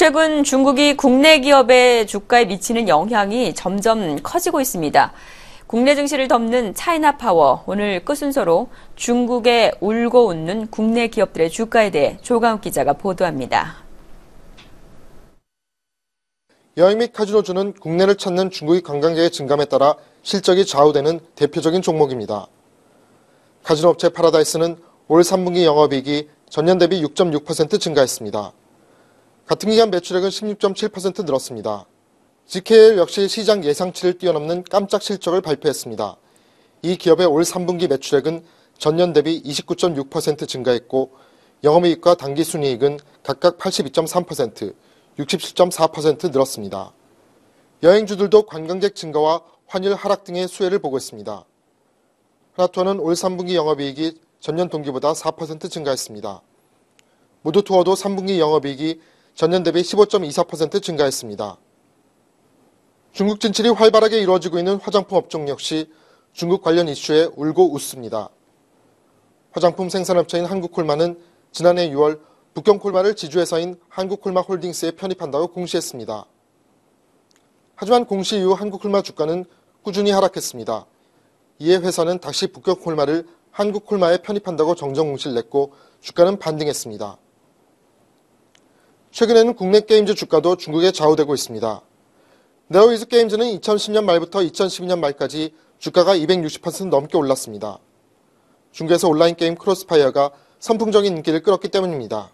최근 중국이 국내 기업의 주가에 미치는 영향이 점점 커지고 있습니다. 국내 증시를 덮는 차이나 파워 오늘 끝 순서로 중국에 울고 웃는 국내 기업들의 주가에 대해 조강욱 기자가 보도합니다. 여행 및 카지노주는 국내를 찾는 중국의 관광객의 증감에 따라 실적이 좌우되는 대표적인 종목입니다. 카지노 업체 파라다이스는 올 3분기 영업이익이 전년 대비 6.6% 증가했습니다. 같은 기간 매출액은 16.7% 늘었습니다. GKL 역시 시장 예상치를 뛰어넘는 깜짝 실적을 발표했습니다. 이 기업의 올 3분기 매출액은 전년 대비 29.6% 증가했고 영업이익과 당기순이익은 각각 82.3%, 67.4% 늘었습니다. 여행주들도 관광객 증가와 환율 하락 등의 수혜를 보고 있습니다. 하나투어는 올 3분기 영업이익이 전년 동기보다 4% 증가했습니다. 모두투어도 3분기 영업이익이 전년 대비 15.24% 증가했습니다. 중국 진출이 활발하게 이루어지고 있는 화장품 업종 역시 중국 관련 이슈에 울고 웃습니다. 화장품 생산업체인 한국콜마는 지난해 6월 북경콜마를 지주회사인 한국콜마홀딩스에 편입한다고 공시했습니다. 하지만 공시 이후 한국콜마 주가는 꾸준히 하락했습니다. 이에 회사는 다시 북경콜마를 한국콜마에 편입한다고 정정 공시를 냈고 주가는 반등했습니다. 최근에는 국내 게임즈 주가도 중국에 좌우되고 있습니다. 네오이즈 게임즈는 2010년 말부터 2012년 말까지 주가가 260% 넘게 올랐습니다. 중국에서 온라인 게임 크로스파이어가 선풍적인 인기를 끌었기 때문입니다.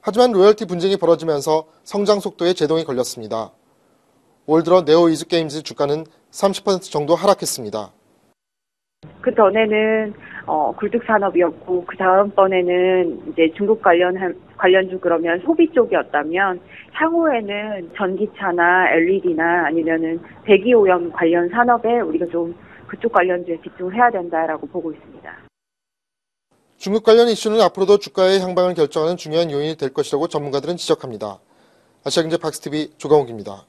하지만 로열티 분쟁이 벌어지면서 성장 속도에 제동이 걸렸습니다. 올 들어 네오이즈 게임즈 주가는 30% 정도 하락했습니다. 그 전에는 어, 굴뚝 산업이었고 그 다음번에는 이제 중국 관련 관련주 그러면 소비 쪽이었다면 향후에는 전기차나 LED나 아니면은 대기 오염 관련 산업에 우리가 좀 그쪽 관련주에 집중을 해야 된다라고 보고 있습니다. 중국 관련 이슈는 앞으로도 주가의 향방을 결정하는 중요한 요인이 될 것이라고 전문가들은 지적합니다. 아시아경제 박스TV 조강욱입니다.